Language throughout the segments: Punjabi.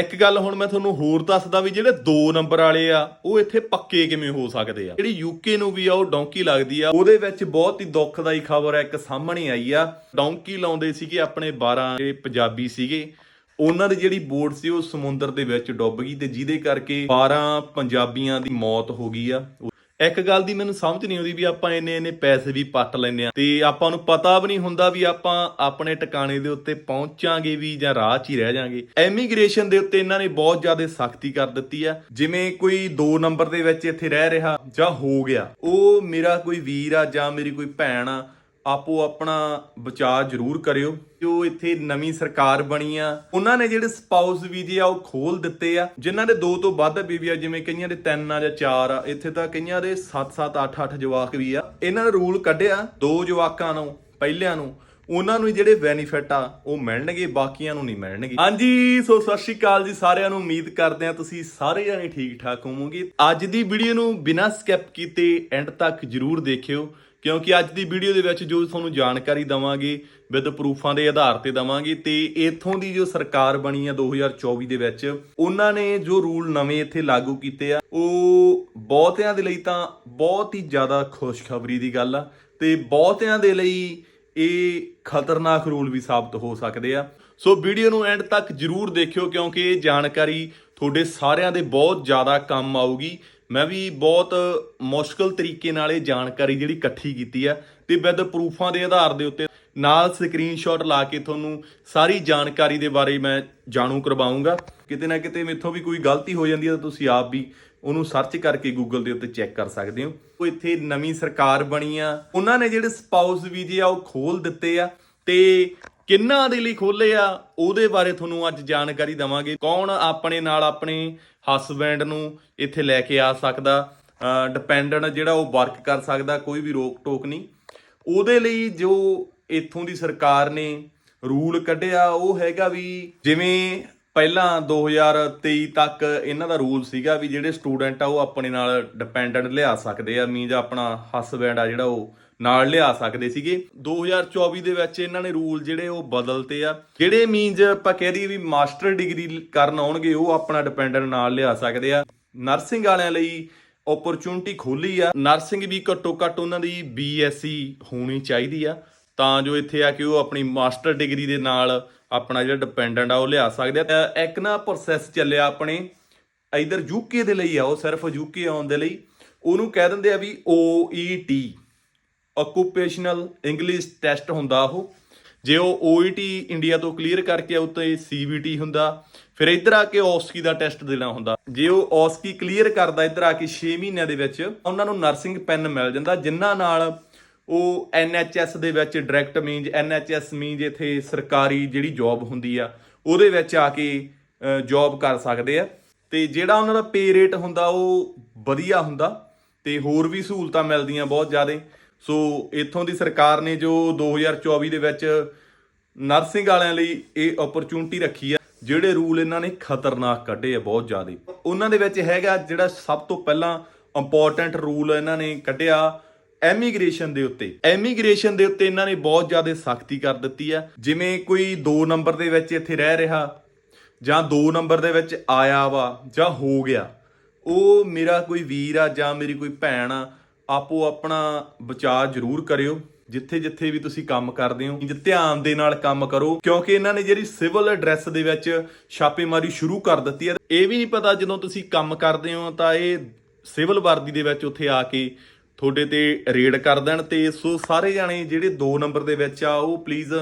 ਇੱਕ ਗੱਲ ਹੁਣ ਮੈਂ ਤੁਹਾਨੂੰ ਹੋਰ ਦੱਸਦਾ ਵੀ ਜਿਹੜੇ 2 ਨੰਬਰ ਵਾਲੇ ਆ, ਉਹ ਇੱਥੇ ਪੱਕੇ ਕਿਵੇਂ ਹੋ ਸਕਦੇ ਆ? ਜਿਹੜੀ ਯੂਕੇ ਨੂੰ ਵੀ ਆ, ਉਹ ਡੌਂਕੀ ਲੱਗਦੀ ਆ। ਉਹਦੇ ਵਿੱਚ ਬਹੁਤ ਹੀ ਦੁੱਖਦਾਈ ਖਬਰ ਹੈ ਇੱਕ ਸਾਹਮਣੇ ਆਈ ਆ। ਡੌਂਕੀ ਲਾਉਂਦੇ ਸੀਗੇ ਆਪਣੇ 12 ਜਿਹੜੇ ਪੰਜਾਬੀ ਸੀਗੇ। ਉਹਨਾਂ ਦੀ ਜਿਹੜੀ ਬੋਟ ਸੀ, ਉਹ ਸਮੁੰਦਰ ਦੇ ਵਿੱਚ ਡੁੱਬ ਗਈ ਤੇ ਜਿਹਦੇ ਕਰਕੇ 12 ਪੰਜਾਬੀਆਂ ਦੀ ਮੌਤ ਹੋ ਗਈ ਆ। ਇੱਕ ਗੱਲ ਦੀ ਮੈਨੂੰ ਸਮਝ ਨਹੀਂ ਆਉਂਦੀ ਵੀ ਆਪਾਂ ਇੰਨੇ ਇੰਨੇ ਪੈਸੇ ਵੀ ਪੱਟ ਲੈਂਦੇ ਆ ਤੇ ਆਪਾਂ ਨੂੰ ਪਤਾ ਵੀ ਨਹੀਂ ਹੁੰਦਾ ਵੀ ਆਪਾਂ ਆਪਣੇ ਟਿਕਾਣੇ ਦੇ ਉੱਤੇ ਪਹੁੰਚਾਂਗੇ ਵੀ ਜਾਂ ਰਾਹ 'ਚ ਹੀ ਰਹਿ ਜਾਾਂਗੇ। ਐਮੀਗ੍ਰੇਸ਼ਨ ਦੇ ਉੱਤੇ ਇਹਨਾਂ ਨੇ ਬਹੁਤ ਜ਼ਿਆਦਾ ਸਖਤੀ ਕਰ ਦਿੱਤੀ ਆ। ਜਿਵੇਂ ਕੋਈ 2 ਨੰਬਰ ਦੇ ਵਿੱਚ ਇੱਥੇ ਰਹਿ ਰਿਹਾ ਜਾਂ ਹੋ ਗਿਆ, ਉਹ ਮੇਰਾ ਕੋਈ ਵੀਰ ਆ ਜਾਂ ਮੇਰੀ ਕੋਈ ਭੈਣ ਆ ਆਪੋ ਆਪਣਾ ਬਚਾਅ ਜ਼ਰੂਰ ਕਰਿਓ। ਜੋ ਇੱਥੇ ਨਵੀਂ ਸਰਕਾਰ ਬਣੀ ਆ। ਉਹਨਾਂ ਨੇ ਜਿਹੜੇ ਸਪਾਊਸ ਵੀਜ਼ੇ ਆ, ਉਹ ਖੋਲ ਦਿੱਤੇ ਆ। ਜਿਨ੍ਹਾਂ ਦੇ ਦੋ ਤੋਂ ਵੱਧ ਬੀਬੀਆਂ ਜਿਵੇਂ ਕਈਆਂ ਦੇ ਤਿੰਨ ਆ ਜਾਂ ਚਾਰ ਆ, ਇੱਥੇ ਤਾਂ ਕਈਆਂ ਦੇ 7-7 8-8 ਜਵਾਕ ਵੀ ਆ। ਇਹਨਾਂ ਨੇ ਰੂਲ ਕੱਢਿਆ ਦੋ ਜਵਾਕਾਂ ਨੂੰ, ਪਹਿਲਿਆਂ ਨੂੰ। ਉਹਨਾਂ ਨੂੰ ਜਿਹੜੇ ਬੈਨੀਫਿਟ ਆ, ਉਹ ਮਿਲਣਗੇ, ਬਾਕੀਆਂ ਨੂੰ ਨਹੀਂ ਮਿਲਣਗੇ। ਹਾਂਜੀ, ਸੋ ਸਤਿ ਸ਼੍ਰੀ ਅਕਾਲ ਜੀ ਸਾਰਿਆਂ ਨੂੰ। ਉਮੀਦ ਕਰਦੇ ਆ ਤੁਸੀਂ ਸਾਰੇ ਜਣੇ ਠੀਕ ਠਾਕ ਹੋਵੋਗੇ। ਅੱਜ ਦੀ ਵੀਡੀਓ ਨੂੰ ਬਿਨਾਂ ਸਕਿਪ ਕੀਤੇ ਐਂਡ ਤੱਕ ਜਰੂਰ ਦੇਖਿਓ। ਕਿਉਂਕਿ ਅੱਜ ਦੀ ਵੀਡੀਓ ਦੇ ਵਿੱਚ ਜੋ ਤੁਹਾਨੂੰ ਜਾਣਕਾਰੀ ਦਵਾਂਗੇ ਵਿਦ ਪ੍ਰੂਫਾਂ ਦੇ ਆਧਾਰ ਤੇ ਦਵਾਂਗੇ, ਤੇ ਇਥੋਂ ਦੀ ਜੋ ਸਰਕਾਰ ਬਣੀ ਆ 2024 ਦੇ ਵਿੱਚ, ਉਹਨਾਂ ਨੇ ਜੋ ਰੂਲ ਨਵੇਂ ਇੱਥੇ ਲਾਗੂ ਕੀਤੇ ਆ, ਉਹ ਬਹੁਤਿਆਂ ਦੇ ਲਈ ਤਾਂ ਬਹੁਤ ਹੀ ਜ਼ਿਆਦਾ ਖੁਸ਼ਖਬਰੀ ਦੀ ਗੱਲ ਆ, ਤੇ ਬਹੁਤਿਆਂ ਦੇ ਲਈ ਇਹ ਖਤਰਨਾਕ ਰੂਲ ਵੀ ਸਾਬਤ ਹੋ ਸਕਦੇ ਆ। ਸੋ ਵੀਡੀਓ ਨੂੰ ਐਂਡ ਤੱਕ ਜਰੂਰ ਦੇਖਿਓ, ਕਿਉਂਕਿ ਇਹ ਜਾਣਕਾਰੀ ਤੁਹਾਡੇ ਸਾਰਿਆਂ ਦੇ ਬਹੁਤ ਜ਼ਿਆਦਾ ਕੰਮ ਆਊਗੀ। ਮੈਂ ਵੀ ਬਹੁਤ ਮੁਸ਼ਕਲ ਤਰੀਕੇ ਨਾਲ ਇਹ ਜਾਣਕਾਰੀ ਜਿਹੜੀ ਇਕੱਠੀ ਕੀਤੀ ਆ ਤੇ ਵਿਦ ਪ੍ਰੂਫਾਂ ਦੇ ਆਧਾਰ ਦੇ ਉੱਤੇ ਨਾਲ ਸਕਰੀਨਸ਼ਾਟ ਲਾ ਕੇ ਤੁਹਾਨੂੰ ਸਾਰੀ ਜਾਣਕਾਰੀ ਦੇ ਬਾਰੇ ਮੈਂ ਜਾਣੂ ਕਰਵਾਉਂਗਾ ਕਿਤੇ ਨਾ ਕਿਤੇ ਮੇਥੋਂ ਵੀ ਕੋਈ ਗਲਤੀ ਹੋ ਜਾਂਦੀ ਹੈ ਤਾਂ ਤੁਸੀਂ ਆਪ ਵੀ ਉਹਨੂੰ ਸਰਚ ਕਰਕੇ ਗੂਗਲ ਦੇ ਉੱਤੇ ਚੈੱਕ ਕਰ ਸਕਦੇ ਹੋ। ਉਹ ਇੱਥੇ ਨਵੀਂ ਸਰਕਾਰ ਬਣੀ ਆ। ਉਹਨਾਂ ਨੇ ਜਿਹੜੇ ਸਪਾਊਸ ਵੀਜ਼ੇ ਆ ਉਹ ਖੋਲ ਦਿੱਤੇ ਆ ਤੇ ਕਿੰਨਾਂ ਦੇ ਲਈ ਖੋਲੇ ਆ, ਉਹਦੇ ਬਾਰੇ ਤੁਹਾਨੂੰ ਅੱਜ ਜਾਣਕਾਰੀ ਦਵਾਂਗੇ। ਕੌਣ ਆਪਣੇ ਨਾਲ ਆਪਣੇ ਹਸਬੈਂਡ ਨੂੰ ਇੱਥੇ ਲੈ ਕੇ ਆ ਸਕਦਾ? ਡਿਪੈਂਡੈਂਟ ਜਿਹੜਾ ਉਹ ਵਰਕ ਕਰ ਸਕਦਾ, ਕੋਈ ਵੀ ਰੋਕ ਟੋਕ ਨਹੀਂ। ਉਹਦੇ ਲਈ ਜੋ ਇੱਥੋਂ ਦੀ ਸਰਕਾਰ ਨੇ ਰੂਲ ਕੱਢਿਆ, ਉਹ ਹੈਗਾ ਵੀ ਜਿਵੇਂ ਪਹਿਲਾਂ 2023 ਤੱਕ ਇਹਨਾਂ ਦਾ ਰੂਲ ਸੀਗਾ ਵੀ ਜਿਹੜੇ ਸਟੂਡੈਂਟ ਆ ਉਹ ਆਪਣੇ ਨਾਲ ਡਿਪੈਂਡੈਂਟ ਲਿਆ ਸਕਦੇ ਆ ਮੀਨਜ਼ ਆਪਣਾ ਹਸਬੈਂਡ ਆ ਜਿਹੜਾ ਉਹ ਨਾਲ ਲਿਆ ਸਕਦੇ ਸੀਗੇ। 2024 ਦੇ ਵਿੱਚ ਇਹਨਾਂ ਨੇ ਰੂਲ ਜਿਹੜੇ ਉਹ ਬਦਲਤੇ ਆ। ਜਿਹੜੇ ਮੀਨਜ਼ ਆਪਾਂ ਕਹਿ ਦਈਏ ਵੀ ਮਾਸਟਰ ਡਿਗਰੀ ਕਰਨ ਆਉਣਗੇ, ਉਹ ਆਪਣਾ ਡਿਪੈਂਡੈਂਟ ਨਾਲ ਲਿਆ ਸਕਦੇ ਆ। ਨਰਸਿੰਗ ਵਾਲਿਆਂ ਲਈ ਓਪਰਚੁਨਿਟੀ ਖੋਲੀ ਆ। ਨਰਸਿੰਗ ਵੀ ਘੱਟੋ ਘੱਟ ਉਹਨਾਂ ਦੀ ਬੀਐਸਸੀ ਹੋਣੀ ਚਾਹੀਦੀ ਆ। ਤਾਂ ਜੋ ਇੱਥੇ ਆ ਕੇ ਉਹ ਆਪਣੀ ਮਾਸਟਰ ਡਿਗਰੀ ਦੇ ਨਾਲ ਆਪਣਾ ਜਿਹੜਾ ਡਿਪੈਂਡੈਂਟ ਆ, ਉਹ ਲਿਆ ਸਕਦੇ ਆ। ਇੱਕ ਨਾ ਪ੍ਰੋਸੈਸ ਚੱਲਿਆ ਆਪਣੇ, ਇਧਰ ਯੂਕੇ ਦੇ ਲਈ ਆ, ਉਹ ਸਿਰਫ ਯੂਕੇ ਆਉਣ ਦੇ ਲਈ। ਉਹਨੂੰ ਕਹਿ ਦਿੰਦੇ ਆ ਵੀ OET ਆਕੂਪੇਸ਼ਨਲ ਇੰਗਲਿਸ਼ ਟੈਸਟ ਹੁੰਦਾ ਉਹ। ਜੇ ਉਹ OET ਇੰਡੀਆ ਤੋਂ ਕਲੀਅਰ ਕਰਕੇ ਆਉ ਤਾਂ CBT ਹੁੰਦਾ। ਫਿਰ ਇੱਧਰ ਆ ਕੇ ਔਸਕੀ ਦਾ ਟੈਸਟ ਦੇਣਾ ਹੁੰਦਾ। ਜੇ ਉਹ ਔਸਕੀ ਕਲੀਅਰ ਕਰਦਾ ਇੱਧਰ ਆ ਕੇ 6 ਮਹੀਨਿਆਂ ਦੇ ਵਿੱਚ, ਉਹਨਾਂ ਨੂੰ ਨਰਸਿੰਗ ਪੈਨ ਮਿਲ ਜਾਂਦਾ ਜਿਨ੍ਹਾਂ ਨਾਲ ਉਹ NHS ਦੇ ਵਿੱਚ ਡਾਇਰੈਕਟ ਮੀਨਜ਼ NHS ਮੀਨਜ਼ ਇੱਥੇ ਸਰਕਾਰੀ ਜਿਹੜੀ ਜੌਬ ਹੁੰਦੀ ਆ, ਉਹਦੇ ਵਿੱਚ ਆ ਕੇ ਜੌਬ ਕਰ ਸਕਦੇ ਆ। ਤੇ ਜਿਹੜਾ ਉਹਨਾਂ ਦਾ ਪੇ ਰੇਟ ਹੁੰਦਾ, ਉਹ ਵਧੀਆ ਹੁੰਦਾ ਤੇ ਹੋਰ ਵੀ ਸਹੂਲਤਾਂ ਮਿਲਦੀਆਂ ਬਹੁਤ ਜ਼ਿਆਦਾ। ਸੋ ਇੱਥੋਂ ਦੀ ਸਰਕਾਰ ਨੇ ਜੋ 2024 ਦੇ ਵਿੱਚ ਨਰਸਿੰਗ ਵਾਲਿਆਂ ਲਈ ਇਹ ਓਪਰਚੁਨਿਟੀ ਰੱਖੀ ਆ, ਜਿਹੜੇ ਰੂਲ ਇਹਨਾਂ ਨੇ ਖਤਰਨਾਕ ਕੱਢੇ ਆ ਬਹੁਤ ਜ਼ਿਆਦਾ। ਉਹਨਾਂ ਦੇ ਵਿੱਚ ਹੈਗਾ ਜਿਹੜਾ ਸਭ ਤੋਂ ਪਹਿਲਾਂ ਇੰਪੋਰਟੈਂਟ ਰੂਲ ਇਹਨਾਂ ਨੇ ਕੱਢਿਆ ਐਮੀਗ੍ਰੇਸ਼ਨ ਦੇ ਉੱਤੇ। ਐਮੀਗ੍ਰੇਸ਼ਨ ਦੇ ਉੱਤੇ ਇਹਨਾਂ ਨੇ ਬਹੁਤ ਜ਼ਿਆਦਾ ਸਖਤੀ ਕਰ ਦਿੱਤੀ ਆ। ਜਿਵੇਂ ਕੋਈ 2 ਨੰਬਰ ਦੇ ਵਿੱਚ ਇੱਥੇ ਰਹਿ ਰਿਹਾ, ਜਾਂ 2 ਨੰਬਰ ਦੇ ਵਿੱਚ ਆਇਆ ਵਾ, ਜਾਂ ਹੋ ਗਿਆ, ਉਹ ਮੇਰਾ ਕੋਈ ਵੀਰ ਆ ਜਾਂ ਮੇਰੀ ਕੋਈ ਭੈਣ ਆ, ਆਪੋ ਆਪਣਾ ਬਚਾਅ ਜ਼ਰੂਰ ਕਰਿਓ। ਜਿੱਥੇ ਜਿੱਥੇ ਵੀ ਤੁਸੀਂ ਕੰਮ ਕਰਦੇ ਹੋ, ਇੰਜ ਧਿਆਨ ਦੇ ਨਾਲ ਕੰਮ ਕਰੋ, ਕਿਉਂਕਿ ਇਹਨਾਂ ਨੇ ਜਿਹੜੀ ਸਿਵਲ ਐਡਰੈਸ ਦੇ ਵਿੱਚ ਛਾਪੇਮਾਰੀ ਸ਼ੁਰੂ ਕਰ ਦਿੱਤੀ ਹੈ ਇਹ ਵੀ ਨਹੀਂ ਪਤਾ ਜਦੋਂ ਤੁਸੀਂ ਕੰਮ ਕਰਦੇ ਹੋ ਤਾਂ ਇਹ ਸਿਵਲ ਵਰਦੀ ਦੇ ਵਿੱਚ ਉੱਥੇ ਆ ਕੇ ਤੁਹਾਡੇ ਤੇ ਰੇਡ ਕਰ ਦੇਣ ਤੇ ਸੋ ਸਾਰੇ ਜਾਣੇ ਜਿਹੜੇ 2 ਨੰਬਰ ਦੇ ਵਿੱਚ ਆ, ਉਹ ਪਲੀਜ਼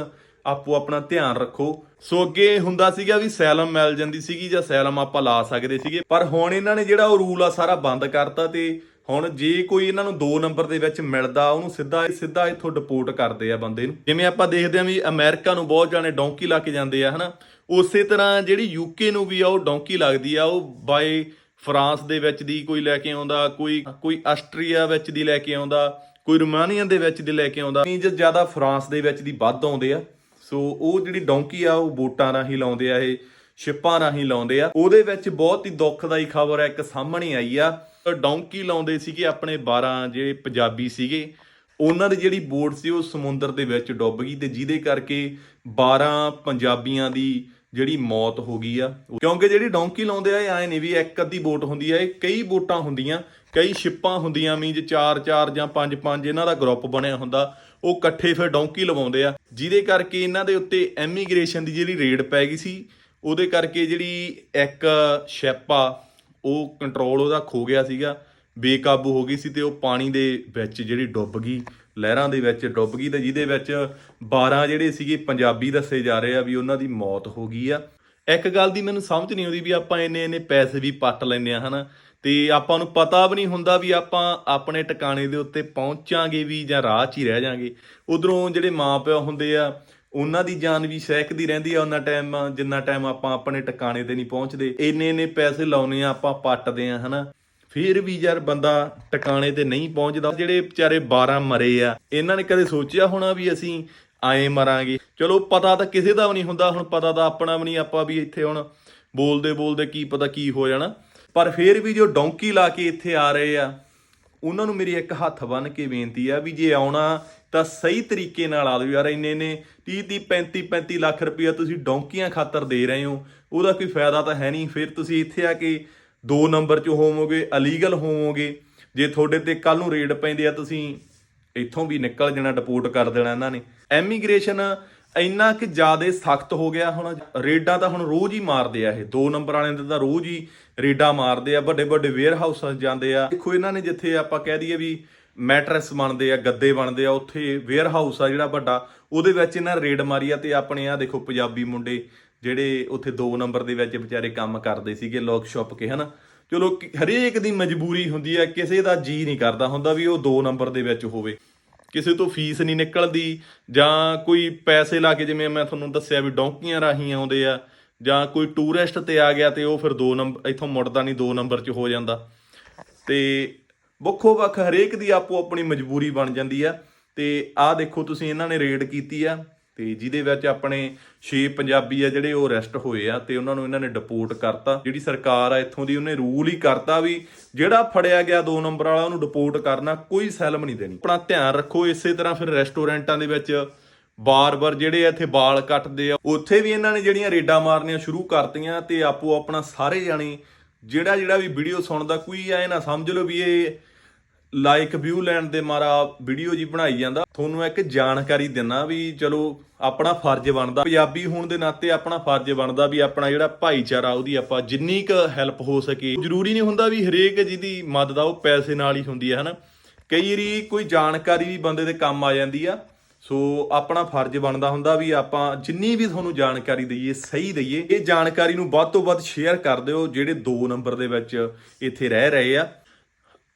ਆਪੋ ਆਪਣਾ ਧਿਆਨ ਰੱਖੋ। ਸੋ ਅੱਗੇ ਹੁੰਦਾ ਸੀਗਾ ਵੀ ਸੈਲਮ ਮਿਲ ਜਾਂਦੀ ਸੀਗੀ ਜਾਂ ਸੈਲਮ ਆਪਾਂ ਲਾ ਸਕਦੇ ਸੀਗੇ, ਪਰ ਹੁਣ ਇਹਨਾਂ ਨੇ ਜਿਹੜਾ ਉਹ ਰੂਲ ਆ ਸਾਰਾ ਬੰਦ ਕਰਤਾ ਤੇ ਹੁਣ ਜੇ ਕੋਈ ਇਹਨਾਂ ਨੂੰ 2 ਨੰਬਰ ਦੇ ਵਿੱਚ ਮਿਲਦਾ, ਉਹਨੂੰ ਸਿੱਧਾ ਸਿੱਧਾ ਇੱਥੋਂ ਡਿਪੋਰਟ ਕਰਦੇ ਆ ਬੰਦੇ ਨੂੰ। ਜਿਵੇਂ ਆਪਾਂ ਦੇਖਦੇ ਆ ਵੀ ਅਮਰੀਕਾ ਨੂੰ ਬਹੁਤ ਜਾਣੇ ਡੌਂਕੀ ਲਾ ਕੇ ਜਾਂਦੇ ਆ, ਹਨਾ? ਉਸੇ ਤਰ੍ਹਾਂ ਜਿਹੜੀ ਯੂਕੇ ਨੂੰ ਵੀ ਆ, ਉਹ ਡੌਂਕੀ ਲੱਗਦੀ ਆ, ਉਹ ਬਾਏ ਫਰਾਂਸ ਦੇ ਵਿੱਚ ਦੀ ਕੋਈ ਲੈ ਕੇ ਆਉਂਦਾ, ਕੋਈ ਕੋਈ ਆਸਟਰੀਆ ਵਿੱਚ ਦੀ ਲੈ ਕੇ ਆਉਂਦਾ, ਕੋਈ ਰੋਮਾਨੀਆ ਦੇ ਵਿੱਚ ਦੀ ਲੈ ਕੇ ਆਉਂਦਾ। ਮੀਨਜ਼ ਜ਼ਿਆਦਾ ਫਰਾਂਸ ਦੇ ਵਿੱਚ ਦੀ ਵੱਧ ਆਉਂਦੇ ਆ। ਸੋ ਉਹ ਜਿਹੜੀ ਡੌਂਕੀ ਆ, ਉਹ ਬੋਟਾਂ ਰਾਹੀਂ ਲਾਉਂਦੇ ਆ, ਇਹ ਸ਼ਿਪਾਂ ਰਾਹੀਂ ਲਾਉਂਦੇ ਆ। ਉਹਦੇ ਵਿੱਚ ਬਹੁਤ ਹੀ ਦੁੱਖਦਾਈ ਖਬਰ ਹੈ ਇੱਕ ਸਾਹਮਣੇ ਆਈ ਆ। ਡੌਂਕੀ ਲਾਉਂਦੇ ਸੀਗੇ ਆਪਣੇ 12 ਜਿਹੜੇ ਪੰਜਾਬੀ ਸੀਗੇ। ਉਹਨਾਂ ਦੀ ਜਿਹੜੀ ਬੋਟ ਸੀ, ਉਹ ਸਮੁੰਦਰ ਦੇ ਵਿੱਚ ਡੁੱਬ ਗਈ ਤੇ ਜਿਹਦੇ ਕਰਕੇ 12 ਪੰਜਾਬੀਆਂ ਦੀ ਜਿਹੜੀ ਮੌਤ ਹੋ ਗਈ ਆ, ਕਿਉਂਕਿ ਜਿਹੜੀ ਡੌਂਕੀ ਲਾਉਂਦੇ ਆ, ਇਹ ਐ ਨਹੀਂ ਵੀ ਇੱਕ ਅੱਧੀ ਬੋਟ ਹੁੰਦੀ ਆ, ਇਹ ਕਈ ਬੋਟਾਂ ਹੁੰਦੀਆਂ, ਕਈ ਸ਼ਿਪਾਂ ਹੁੰਦੀਆਂ ਮੀਂਜ 4 4 ਜਾਂ 5 5 ਇਹਨਾਂ ਦਾ ਗਰੁੱਪ ਬਣਿਆ ਹੁੰਦਾ, ਉਹ ਇਕੱਠੇ ਫਿਰ ਡੌਂਕੀ ਲਵਾਉਂਦੇ ਆ। ਜਿਹਦੇ ਕਰਕੇ ਇਹਨਾਂ ਦੇ ਉੱਤੇ ਐਮੀਗ੍ਰੇਸ਼ਨ ਦੀ ਜਿਹੜੀ ਰੇਡ ਪੈ ਗਈ ਸੀ, ਉਹਦੇ ਕਰਕੇ ਜਿਹੜੀ ਇੱਕ ਸ਼ਿਪ ਆ, ਉਹ ਕੰਟਰੋਲ ਉਹਦਾ ਖੋ ਗਿਆ ਸੀਗਾ, ਬੇਕਾਬੂ ਹੋ ਗਈ ਸੀ ਤੇ ਉਹ ਪਾਣੀ ਦੇ ਵਿੱਚ ਜਿਹੜੀ ਡੁੱਬ ਗਈ ਲਹਿਰਾਂ ਦੇ ਵਿੱਚ ਡੁੱਬ ਗਈ ਤੇ ਜਿਹਦੇ ਵਿੱਚ 12 ਜਿਹੜੇ ਸੀਗੇ ਪੰਜਾਬੀ ਦੱਸੇ ਜਾ ਰਹੇ ਆ ਵੀ ਉਹਨਾਂ ਦੀ ਮੌਤ ਹੋ ਗਈ ਆ। ਇੱਕ ਗੱਲ ਦੀ ਮੈਨੂੰ ਸਮਝ ਨਹੀਂ ਆਉਂਦੀ ਵੀ ਆਪਾਂ ਇੰਨੇ ਇੰਨੇ ਪੈਸੇ ਵੀ ਪੱਟ ਲੈਂਦੇ ਆ, ਹਨਾ? ਤੇ ਆਪਾਂ ਨੂੰ ਪਤਾ ਵੀ ਨਹੀਂ ਹੁੰਦਾ ਵੀ ਆਪਾਂ ਆਪਣੇ ਟਿਕਾਣੇ ਦੇ ਉੱਤੇ ਪਹੁੰਚਾਂਗੇ ਵੀ ਜਾਂ ਰਾਹ 'ਚ ਹੀ ਰਹਿ ਜਾਾਂਗੇ। ਉਧਰੋਂ ਜਿਹੜੇ ਮਾਪਿਓ ਹੁੰਦੇ ਆ, ਉਹਨਾਂ ਦੀ ਜਾਨ ਵੀ ਸਹਿਕਦੀ ਰਹਿੰਦੀ ਆ ਉਹਨਾਂ ਟਾਈਮ, ਜਿੰਨਾ ਟਾਈਮ ਆਪਾਂ ਆਪਣੇ ਟਿਕਾਣੇ ਤੇ ਨਹੀਂ ਪਹੁੰਚਦੇ। ਇੰਨੇ ਇੰਨੇ ਪੈਸੇ ਲਾਉਨੇ ਆ, ਆਪਾਂ ਪੱਟਦੇ ਆ, ਹਨਾ? ਫਿਰ ਵੀ ਯਾਰ ਬੰਦਾ ਟਿਕਾਣੇ ਤੇ ਨਹੀਂ ਪਹੁੰਚਦਾ। ਜਿਹੜੇ ਵਿਚਾਰੇ 12 ਮਰੇ ਆ, ਇਹਨਾਂ ਨੇ ਕਦੇ ਸੋਚਿਆ ਹੋਣਾ ਵੀ ਅਸੀਂ ਆਏ ਮਰਾਂਗੇ? ਚਲੋ, ਪਤਾ ਤਾਂ ਕਿਸੇ ਦਾ ਵੀ ਨਹੀਂ ਹੁੰਦਾ। ਹੁਣ ਪਤਾ ਤਾਂ ਆਪਣਾ ਵੀ ਨਹੀਂ, ਆਪਾਂ ਵੀ ਇੱਥੇ ਹੁਣ ਬੋਲਦੇ ਬੋਲਦੇ ਕੀ ਪਤਾ ਕੀ ਹੋ ਜਾਣਾ। ਪਰ ਫਿਰ ਵੀ ਜੋ ਡੌਂਕੀ ਲਾ ਕੇ ਇੱਥੇ ਆ ਰਹੇ ਆ, ਉਹਨਾਂ ਨੂੰ ਮੇਰੀ ਇੱਕ ਹੱਥ ਬੰਨ ਕੇ ਬੇਨਤੀ ਆ ਵੀ ਜੇ ਆਉਣਾ ਤਾਂ ਸਹੀ ਤਰੀਕੇ ਨਾਲ ਆ ਦਿਓ ਯਾਰ ਇੰਨੇ ਨੇ 30 30 35 35 ਲੱਖ ਰੁਪਇਆ ਤੁਸੀਂ ਡੌਂਕੀਆਂ ਖਾਤਰ ਦੇ ਰਹੇ ਹੋ। ਉਹਦਾ ਕੋਈ ਫਾਇਦਾ ਤਾਂ ਹੈ ਨਹੀਂ। ਫਿਰ ਤੁਸੀਂ ਇੱਥੇ ਆ ਕੇ ਦੋ ਨੰਬਰ 'ਚ ਹੋਵੋਗੇ, ਅਲੀਗਲ ਹੋਵੋਗੇ। ਜੇ ਤੁਹਾਡੇ ਤੇ ਕੱਲ ਨੂੰ ਰੇਡ ਪੈਂਦੇ ਆ, ਤੁਸੀਂ ਇੱਥੋਂ ਵੀ ਨਿਕਲ ਜਾਣਾ ਡਿਪੋਰਟ ਕਰ ਦੇਣਾ ਇਹਨਾਂ ਨੇ। ਐਮੀਗ੍ਰੇਸ਼ਨ ਇੰਨਾ ਕਿ ਜ਼ਿਆਦਾ ਸਖਤ ਹੋ ਗਿਆ ਹੁਣ। ਰੇਡਾਂ ਤਾਂ ਹੁਣ ਰੋਜ਼ ਹੀ ਮਾਰਦੇ ਆ ਇਹ। ਦੋ ਨੰਬਰ ਵਾਲਿਆਂ ਦੇ ਤਾਂ ਰੋਜ਼ ਹੀ ਰੇਡਾਂ ਮਾਰਦੇ ਆ। ਵੱਡੇ ਵੱਡੇ ਵੇਅਰ ਹਾਊਸਾਂ ਜਾਂਦੇ ਆ। ਦੇਖੋ ਇਹਨਾਂ ਨੇ ਜਿੱਥੇ ਆਪਾਂ ਕਹਿ ਦਈਏ ਵੀ ਮੈਟਰਸ ਬਣਦੇ ਆ, ਗੱਦੇ ਬਣਦੇ ਆ, ਉੱਥੇ ਵੇਅਰ ਹਾਊਸ ਆ ਜਿਹੜਾ ਵੱਡਾ, ਉਹਦੇ ਵਿੱਚ ਇਹਨਾਂ ਰੇਡ ਮਾਰੀ ਆ ਤੇ ਆਪਣੇ ਆ ਦੇਖੋ ਪੰਜਾਬੀ ਮੁੰਡੇ ਜਿਹੜੇ ਉੱਥੇ 2 ਨੰਬਰ ਦੇ ਵਿੱਚ ਵਿਚਾਰੇ ਕੰਮ ਕਰਦੇ ਸੀਗੇ, ਲੋਕ ਸ਼ਾਪ ਕੇ, ਹਨਾ? ਚਲੋ ਹਰੇਕ ਦੀ ਮਜਬੂਰੀ ਹੁੰਦੀ ਹੈ, ਕਿਸੇ ਦਾ ਜੀ ਨਹੀਂ ਕਰਦਾ ਹੁੰਦਾ ਵੀ ਉਹ 2 ਨੰਬਰ ਦੇ ਵਿੱਚ ਹੋਵੇ। ਕਿਸੇ ਤੋਂ ਫੀਸ ਨਹੀਂ ਨਿਕਲਦੀ, ਜਾਂ ਕੋਈ ਪੈਸੇ ਲਾ ਕੇ ਜਿਵੇਂ ਮੈਂ ਤੁਹਾਨੂੰ ਦੱਸਿਆ ਵੀ ਡੌਂਕੀਆਂ ਰਾਹੀਂ ਆਉਂਦੇ ਆ, ਜਾਂ ਕੋਈ ਟੂਰਿਸਟ ਤੇ ਆ ਗਿਆ ਤੇ ਉਹ ਫਿਰ 2 ਨੰਬਰ ਇੱਥੋਂ ਮੁੜਦਾ ਨਹੀਂ 2 ਨੰਬਰ 'ਚ ਹੋ ਜਾਂਦਾ। ਤੇ ਵੱਖੋ ਵੱਖ ਹਰੇਕ ਦੀ ਆਪੋ ਆਪਣੀ ਮਜਬੂਰੀ ਬਣ ਜਾਂਦੀ ਆ। ਤੇ ਆਹ ਦੇਖੋ ਤੁਸੀਂ ਇਹਨਾਂ ਨੇ ਰੇਡ ਕੀਤੀ ਆ। ਤੇ ਜਿਹਦੇ ਵਿੱਚ ਆਪਣੇ 6 ਪੰਜਾਬੀ ਆ ਜਿਹੜੇ ਉਹ ਅਰੈਸਟ ਹੋਏ ਆ ਤੇ ਉਹਨਾਂ ਨੂੰ ਇਹਨਾਂ ਨੇ ਡਿਪੋਰਟ ਕਰਤਾ। ਜਿਹੜੀ ਸਰਕਾਰ ਆ, ਇੱਥੋਂ ਦੀ ਉਹਨੇ ਰੂਲ ਹੀ ਕਰਤਾ ਵੀ ਜਿਹੜਾ ਫੜਿਆ ਗਿਆ 2 ਨੰਬਰ ਵਾਲਾ, ਉਹਨੂੰ ਡਿਪੋਰਟ ਕਰਨਾ, ਕੋਈ ਸੈਲਮ ਨਹੀਂ ਦੇਣੀ। ਆਪਣਾ ਧਿਆਨ ਰੱਖੋ, ਇਸੇ ਤਰ੍ਹਾਂ ਫਿਰ ਰੈਸਟੋਰੈਂਟਾਂ ਦੇ ਵਿੱਚ ਬਾਰ-ਬਾਰ ਜਿਹੜੇ ਇੱਥੇ ਬਾਲ ਕੱਟਦੇ ਆ, ਉੱਥੇ ਵੀ ਇਹਨਾਂ ਨੇ ਜਿਹੜੀਆਂ ਰੇਡਾਂ ਮਾਰਨੀਆਂ ਸ਼ੁਰੂ ਕਰਤੀਆਂ ਤੇ ਆਪੋ ਆਪਣਾ ਸਾਰੇ ਜਾਣੇ ਜਿਹੜਾ ਜਿਹੜਾ ਵੀ ਵੀਡੀਓ ਸੁਣਦਾ, ਕੋਈ ਐ ਨਾ ਸਮਝ ਲਓ ਵੀ ਇਹ ਲਾਈਕ ਵਿਊ ਲੈਣ ਦੇ ਮਾਰਾ ਵੀਡੀਓ ਜੀ ਬਣਾਈ ਜਾਂਦਾ। ਤੁਹਾਨੂੰ ਇੱਕ ਜਾਣਕਾਰੀ ਦਿੰਨਾ ਵੀ ਚਲੋ ਆਪਣਾ ਫਰਜ਼ ਬਣਦਾ। ਪੰਜਾਬੀ ਹੋਣ ਦੇ ਨਾਤੇ ਆਪਣਾ ਫਰਜ਼ ਬਣਦਾ ਵੀ ਆਪਣਾ ਜਿਹੜਾ ਭਾਈਚਾਰਾ, ਉਹਦੀ ਆਪਾਂ ਜਿੰਨੀ ਕੁ ਹੈਲਪ ਹੋ ਸਕੇ। ਜ਼ਰੂਰੀ ਨਹੀਂ ਹੁੰਦਾ ਵੀ ਹਰੇਕ ਜਿਹਦੀ ਮਦਦ ਆ, ਉਹ ਪੈਸੇ ਨਾਲ ਹੀ ਹੁੰਦੀ ਹੈ ਹਨਾ? ਕਈ ਵਾਰੀ ਕੋਈ ਜਾਣਕਾਰੀ ਵੀ ਬੰਦੇ ਦੇ ਕੰਮ ਆ ਜਾਂਦੀ ਆ। ਸੋ ਆਪਣਾ ਫਰਜ਼ ਬਣਦਾ ਹੁੰਦਾ ਵੀ ਆਪਾਂ ਜਿੰਨੀ ਵੀ ਤੁਹਾਨੂੰ ਜਾਣਕਾਰੀ ਦਈਏ, ਸਹੀ ਦਈਏ, ਇਹ ਜਾਣਕਾਰੀ ਨੂੰ ਵੱਧ ਤੋਂ ਵੱਧ ਸ਼ੇਅਰ ਕਰ ਦਿਓ, ਜਿਹੜੇ 2 ਨੰਬਰ ਦੇ ਵਿੱਚ ਇੱਥੇ ਰਹਿ ਰਹੇ ਆ।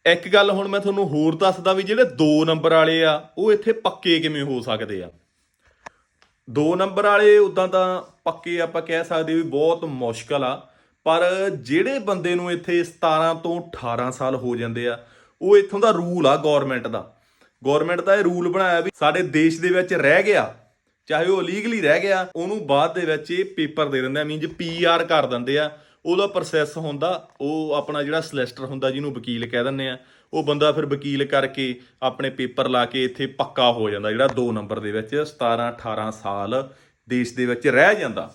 ਇੱਕ ਗੱਲ ਹੁਣ ਮੈਂ ਤੁਹਾਨੂੰ ਹੋਰ ਦੱਸਦਾ ਵੀ ਜਿਹੜੇ 2 ਨੰਬਰ ਵਾਲੇ ਆ, ਉਹ ਇੱਥੇ ਪੱਕੇ ਕਿਵੇਂ ਹੋ ਸਕਦੇ ਆ? 2 ਨੰਬਰ ਵਾਲੇ ਉਦਾਂ ਤਾਂ ਪੱਕੇ ਆਪਾਂ ਕਹਿ ਸਕਦੇ ਵੀ ਬਹੁਤ ਮੁਸ਼ਕਲ ਆ, ਪਰ ਜਿਹੜੇ ਬੰਦੇ ਨੂੰ ਇੱਥੇ 17 ਤੋਂ 18 ਸਾਲ ਹੋ ਜਾਂਦੇ ਆ, ਉਹ ਇੱਥੋਂ ਦਾ ਰੂਲ ਆ ਗਵਰਨਮੈਂਟ ਦਾ। ਗਵਰਨਮੈਂਟ ਦਾ ਇਹ ਰੂਲ ਬਣਾਇਆ ਵੀ ਸਾਡੇ ਦੇਸ਼ ਦੇ ਵਿੱਚ ਰਹਿ ਗਿਆ, ਚਾਹੇ ਉਹ ਲੀਗਲੀ ਰਹਿ ਗਿਆ, ਉਹਨੂੰ ਬਾਅਦ ਦੇ ਵਿੱਚ ਇਹ ਪੇਪਰ ਦੇ ਦਿੰਦੇ ਆ, ਮੀਨਜ ਪੀਆਰ ਕਰ ਦਿੰਦੇ ਆ ਉਹਦਾ ਪ੍ਰੋਸੈਸ ਹੁੰਦਾ, ਉਹ ਆਪਣਾ ਜਿਹੜਾ ਸਲੈਸਟਰ ਹੁੰਦਾ ਜਿਹਨੂੰ ਵਕੀਲ ਕਹਿ ਦਿੰਦੇ ਆ, ਉਹ ਬੰਦਾ ਫਿਰ ਵਕੀਲ ਕਰਕੇ ਆਪਣੇ ਪੇਪਰ ਲਾ ਕੇ ਇੱਥੇ ਪੱਕਾ ਹੋ ਜਾਂਦਾ, ਜਿਹੜਾ 2 ਨੰਬਰ ਦੇ ਵਿੱਚ 17 18 ਸਾਲ ਦੇਸ਼ ਦੇ ਵਿੱਚ ਰਹਿ ਜਾਂਦਾ।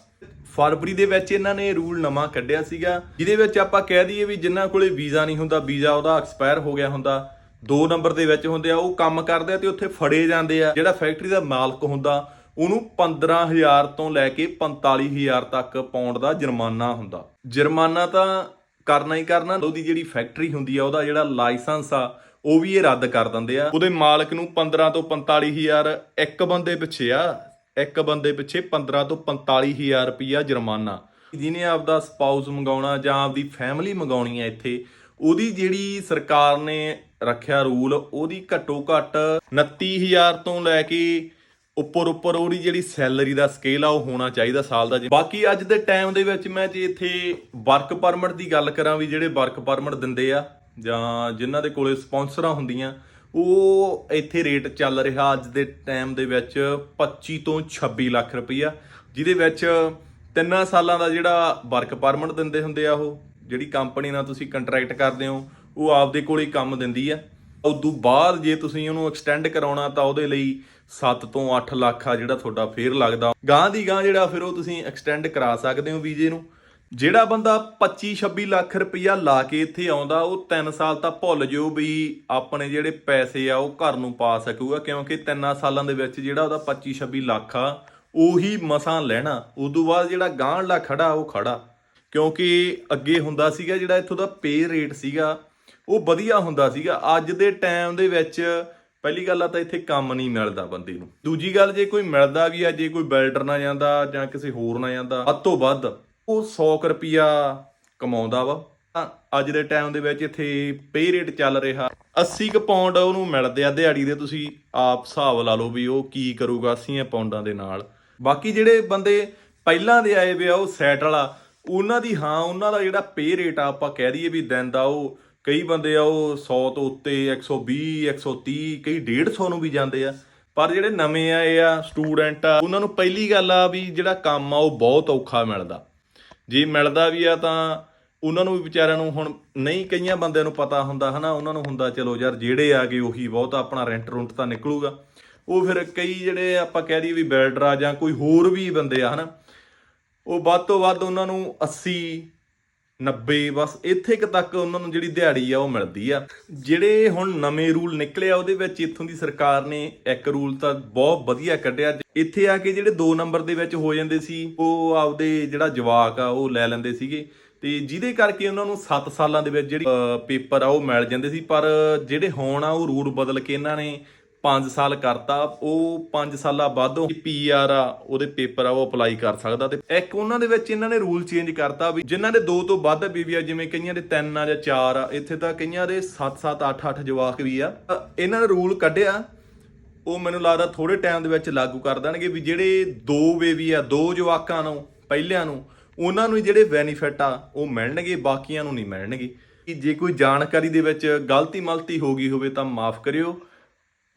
ਫਰਵਰੀ ਦੇ ਵਿੱਚ ਇਹਨਾਂ ਨੇ ਰੂਲ ਨਵਾਂ ਕੱਢਿਆ ਸੀਗਾ, ਜਿਹਦੇ ਵਿੱਚ ਆਪਾਂ ਕਹਿ ਦਈਏ ਵੀ ਜਿਨ੍ਹਾਂ ਕੋਲੇ ਵੀਜ਼ਾ ਨਹੀਂ ਹੁੰਦਾ, ਵੀਜ਼ਾ ਉਹਦਾ ਐਕਸਪਾਇਰ ਹੋ ਗਿਆ ਹੁੰਦਾ। 2 ਨੰਬਰ ਦੇ ਵਿੱਚ ਹੁੰਦੇ ਆ, ਉਹ ਕੰਮ ਕਰਦੇ ਆ ਤੇ ਉੱਥੇ ਫੜੇ ਜਾਂਦੇ ਆ, ਜਿਹੜਾ ਫੈਕਟਰੀ ਦਾ ਮਾਲਕ ਹੁੰਦਾ ਉਹਨੂੰ 15000 ਤੋਂ ਲੈ ਕੇ 45000 ਤੱਕ ਪਾਉਂਡ ਦਾ ਜੁਰਮਾਨਾ ਹੁੰਦਾ। ਜੁਰਮਾਨਾ ਤਾਂ ਕਰਨਾ ਹੀ ਕਰਨਾ, ਉਹਦੀ ਜਿਹੜੀ ਫੈਕਟਰੀ ਹੁੰਦੀ ਆ, ਉਹਦਾ ਜਿਹੜਾ ਲਾਇਸੈਂਸ ਆ, ਉਹ ਵੀ ਇਹ ਰੱਦ ਕਰ ਦਿੰਦੇ ਆ। ਉਹਦੇ ਮਾਲਕ ਨੂੰ 15 ਤੋਂ 45000 ਇੱਕ ਬੰਦੇ ਪਿੱਛੇ ਆ, ਇੱਕ ਬੰਦੇ ਪਿੱਛੇ 15 ਤੋਂ 45000 ਰੁਪਈਆ ਜੁਰਮਾਨਾ। ਜਿਹਨੇ ਆਪਦਾ ਸਪਾਊਸ ਮੰਗਾਉਣਾ ਜਾਂ ਆਪਦੀ ਫੈਮਿਲੀ ਮੰਗਾਉਣੀ ਹੈ ਇੱਥੇ, ਉਹਦੀ ਜਿਹੜੀ ਸਰਕਾਰ ਨੇ ਰੱਖਿਆ ਰੂਲ, ਉਹਦੀ ਘੱਟੋ ਘੱਟ 29000 ਤੋਂ ਲੈ ਕੇ ਉੱਪਰ ਉੱਪਰ ਉਹਦੀ ਜਿਹੜੀ ਸੈਲਰੀ ਦਾ ਸਕੇਲ ਆ ਉਹ ਹੋਣਾ ਚਾਹੀਦਾ ਸਾਲ ਦਾ। ਜੀ ਬਾਕੀ ਅੱਜ ਦੇ ਟਾਈਮ ਦੇ ਵਿੱਚ ਮੈਂ ਜੇ ਇੱਥੇ ਵਰਕ ਪਰਮਿਟ ਦੀ ਗੱਲ ਕਰਾਂ ਵੀ ਜਿਹੜੇ ਵਰਕ ਪਰਮਿਟ ਦਿੰਦੇ ਆ ਜਾਂ ਜਿਨ੍ਹਾਂ ਦੇ ਕੋਲੇ ਸਪਾਂਸਰਾਂ ਹੁੰਦੀਆਂ, ਉਹ ਇੱਥੇ ਰੇਟ ਚੱਲ ਰਿਹਾ ਅੱਜ ਦੇ ਟਾਈਮ ਦੇ ਵਿੱਚ 25 ਤੋਂ 26 ਲੱਖ ਰੁਪਈਆ, ਜਿਹਦੇ ਵਿੱਚ ਤਿੰਨਾਂ ਸਾਲਾਂ ਦਾ ਜਿਹੜਾ ਵਰਕ ਪਰਮਿਟ ਦਿੰਦੇ ਹੁੰਦੇ ਆ ਉਹ, ਜਿਹੜੀ ਕੰਪਨੀ ਨਾਲ ਤੁਸੀਂ ਕੰਟਰੈਕਟ ਕਰਦੇ ਹੋ, ਉਹ ਆਪਦੇ ਕੋਲ ਹੀ ਕੰਮ ਦਿੰਦੀ ਆ। ਉਦੋਂ ਬਾਅਦ ਜੇ ਤੁਸੀਂ ਉਹਨੂੰ ਐਕਸਟੈਂਡ ਕਰਾਉਣਾ ਤਾਂ ਉਹਦੇ ਲਈ 7 ਤੋਂ 8 ਲੱਖ ਆ ਜਿਹੜਾ ਤੁਹਾਡਾ ਫੇਰ ਲੱਗਦਾ। ਗਾਂ ਦੀ ਗਾਂ ਜਿਹੜਾ ਫਿਰ ਉਹ ਤੁਸੀਂ ਐਕਸਟੈਂਡ ਕਰਾ ਸਕਦੇ ਹੋ ਵੀਜ਼ੇ ਨੂੰ। ਜਿਹੜਾ ਬੰਦਾ 25 26 ਲੱਖ ਰੁਪਈਆ ਲਾ ਕੇ ਇੱਥੇ ਆਉਂਦਾ, ਉਹ 3 ਸਾਲ ਤਾਂ ਭੁੱਲ ਜਿਓ ਵੀ ਆਪਣੇ ਜਿਹੜੇ ਪੈਸੇ ਆ ਉਹ ਘਰ ਨੂੰ ਪਾ ਸਕੂਗਾ, ਕਿਉਂਕਿ 3 ਸਾਲਾਂ ਦੇ ਵਿੱਚ ਜਿਹੜਾ ਉਹਦਾ 25 26 ਲੱਖ ਆ, ਉਹੀ ਮਸਾਂ ਲੈਣਾ। ਉਦੋਂ ਬਾਅਦ ਜਿਹੜਾ ਗਾਂਹਲਾ ਖੜਾ, ਉਹ ਖੜਾ। ਕਿਉਂਕਿ ਅੱਗੇ ਹੁੰਦਾ ਸੀਗਾ ਜਿਹੜਾ ਇੱਥੋਂ ਦਾ ਪੇ ਰੇਟ ਸੀਗਾ, ਉਹ ਵਧੀਆ ਹੁੰਦਾ ਸੀਗਾ। ਅੱਜ ਦੇ ਟਾਈਮ ਦੇ ਵਿੱਚ ਪਹਿਲੀ ਗੱਲ ਆ ਤਾਂ ਇੱਥੇ ਕੰਮ ਨਹੀਂ ਮਿਲਦਾ ਬੰਦੇ ਨੂੰ। ਦੂਜੀ ਗੱਲ, ਜੇ ਕੋਈ ਮਿਲਦਾ ਵੀ ਆ, ਜੇ ਕੋਈ ਬਿਲਡਰ ਨਾ ਜਾਂਦਾ ਜਾਂ ਕਿਸੇ ਹੋਰ ਨਾ ਜਾਂਦਾ, ਵੱਧ ਤੋਂ ਵੱਧ ਉਹ 100 ਰੁਪਿਆ ਕਮਾਉਂਦਾ ਵਾ। ਅੱਜ ਦੇ ਟਾਈਮ ਦੇ ਵਿੱਚ ਇੱਥੇ ਪੇ ਰੇਟ ਚੱਲ ਰਿਹਾ। 80 ਕੁ ਪਾਉਂਡ ਉਹਨੂੰ ਮਿਲਦੇ ਆ ਦਿਹਾੜੀ ਦੇ, ਤੁਸੀਂ ਆਪ ਹਿਸਾਬ ਲਾ ਲਓ ਵੀ ਉਹ ਕੀ ਕਰੂਗਾ 80 ਪਾਉਂਡਾਂ ਦੇ ਨਾਲ। ਬਾਕੀ ਜਿਹੜੇ ਬੰਦੇ ਪਹਿਲਾਂ ਦੇ ਆਏ ਵੇ ਆ, ਉਹ ਸੈਟ ਵਾਲਾ, ਉਹਨਾਂ ਦੀ ਹਾਂ, ਉਹਨਾਂ ਦਾ ਜਿਹੜਾ ਪੇ ਰੇਟ ਆ, ਆਪਾਂ ਕਹਿ ਦਈਏ ਵੀ ਦਿਨ ਦਾ ਉਹ ਕਈ ਬੰਦੇ ਆ ਉਹ 100 ਤੋਂ ਉੱਤੇ 120 130 ਕਈ 150 ਨੂੰ ਵੀ ਜਾਂਦੇ ਆ। ਪਰ ਜਿਹੜੇ ਨਵੇਂ ਆਏ ਆ ਸਟੂਡੈਂਟ ਆ, ਉਹਨਾਂ ਨੂੰ ਪਹਿਲੀ ਗੱਲ ਆ ਵੀ ਜਿਹੜਾ ਕੰਮ ਆ, ਉਹ ਬਹੁਤ ਔਖਾ ਮਿਲਦਾ। ਜੇ ਮਿਲਦਾ ਵੀ ਆ ਤਾਂ ਉਹਨਾਂ ਨੂੰ ਵੀ ਵਿਚਾਰਿਆਂ ਨੂੰ ਹੁਣ ਨਹੀਂ, ਕਈਆਂ ਬੰਦਿਆਂ ਨੂੰ ਪਤਾ ਹੁੰਦਾ ਹਨਾ, ਉਹਨਾਂ ਨੂੰ ਹੁੰਦਾ ਚਲੋ ਯਾਰ ਜਿਹੜੇ ਆ ਗਏ ਉਹੀ ਬਹੁਤ ਆਪਣਾ ਰੈਂਟ ਰੁੰਟ ਤਾਂ ਨਿਕਲੂਗਾ। ਉਹ ਫਿਰ ਕਈ ਜਿਹੜੇ ਆਪਾਂ ਕਹਿ ਦਈਏ ਵੀ ਬਿਲਡਰ ਆ ਜਾਂ ਕੋਈ ਹੋਰ ਵੀ ਬੰਦੇ ਆ ਹਨਾ, ਉਹ ਵੱਧ ਤੋਂ ਵੱਧ ਉਹਨਾਂ ਨੂੰ 80 90 ਬਸ ਇੱਥੇ ਕੁ ਤੱਕ ਉਹਨਾਂ ਨੂੰ ਜਿਹੜੀ ਦਿਹਾੜੀ ਆ ਉਹ ਮਿਲਦੀ ਆ। ਜਿਹੜੇ ਹੁਣ ਨਵੇਂ ਰੂਲ ਨਿਕਲੇ ਆ, ਉਹਦੇ ਵਿੱਚ ਇੱਥੋਂ ਦੀ ਸਰਕਾਰ ਨੇ ਇੱਕ ਰੂਲ ਤਾਂ ਬਹੁਤ ਵਧੀਆ ਕੱਢਿਆ। ਇੱਥੇ ਆ ਕੇ ਜਿਹੜੇ 2 ਨੰਬਰ ਦੇ ਵਿੱਚ ਹੋ ਜਾਂਦੇ ਸੀ, ਉਹ ਆਪਦੇ ਜਿਹੜਾ ਜਵਾਕ ਆ, ਉਹ ਲੈ ਲੈਂਦੇ ਸੀਗੇ। ਤੇ ਜਿਹਦੇ ਕਰਕੇ ਉਹਨਾਂ ਨੂੰ 7 ਸਾਲਾਂ ਦੇ ਵਿੱਚ ਜਿਹੜੀ ਪੇਪਰ ਆ, ਉਹ ਮਿਲ ਜਾਂਦੇ ਸੀ। ਪਰ ਜਿਹੜੇ ਹੁਣ ਆ, ਉਹ ਰੂਲ ਬਦਲ ਕੇ ਇਹਨਾਂ ਨੇ 5 ਸਾਲ ਕਰਤਾ, ਉਹ 5 ਸਾਲਾਂ ਬਾਅਦੋਂ ਪੀਆਰ ਆ, ਉਹਦੇ ਪੇਪਰ ਆ, ਉਹ ਅਪਲਾਈ ਕਰ ਸਕਦਾ ਤੇ ਇੱਕ ਉਹਨਾਂ ਦੇ ਵਿੱਚ ਇਹਨਾਂ ਨੇ ਰੂਲ ਚੇਂਜ ਕਰਤਾ ਵੀ ਜਿਨ੍ਹਾਂ ਦੇ 2 ਤੋਂ ਵੱਧ ਬੀਬੀ ਆ ਜਿਵੇਂ ਕਈਆਂ ਦੇ 3 ਆ ਜਾਂ 4 ਆ, ਇੱਥੇ ਤਾਂ ਕਈਆਂ ਦੇ 7-7 8-8 ਜਵਾਕ ਵੀ ਆ। ਇਹਨਾਂ ਨੇ ਰੂਲ ਕੱਢਿਆ, ਉਹ ਮੈਨੂੰ ਲੱਗਦਾ ਥੋੜੇ ਟਾਈਮ ਦੇ ਵਿੱਚ ਲਾਗੂ ਕਰ ਦੇਣਗੇ ਵੀ ਜਿਹੜੇ ਦੋ ਬੇਬੀ ਆ, ਦੋ ਜਵਾਕਾਂ ਨੂੰ, ਪਹਿਲਿਆਂ ਨੂੰ, ਉਹਨਾਂ ਨੂੰ ਜਿਹੜੇ ਬੈਨੀਫਿਟ ਆ, ਉਹ ਮਿਲਣਗੇ, ਬਾਕੀਆਂ ਨੂੰ ਨਹੀਂ ਮਿਲਣਗੇ। ਕਿ ਜੇ ਕੋਈ ਜਾਣਕਾਰੀ ਦੇ ਵਿੱਚ ਗਲਤੀ ਮਲਤੀ ਹੋ ਗਈ ਹੋਵੇ ਤਾਂ ਮਾਫ ਕਰਿਓ।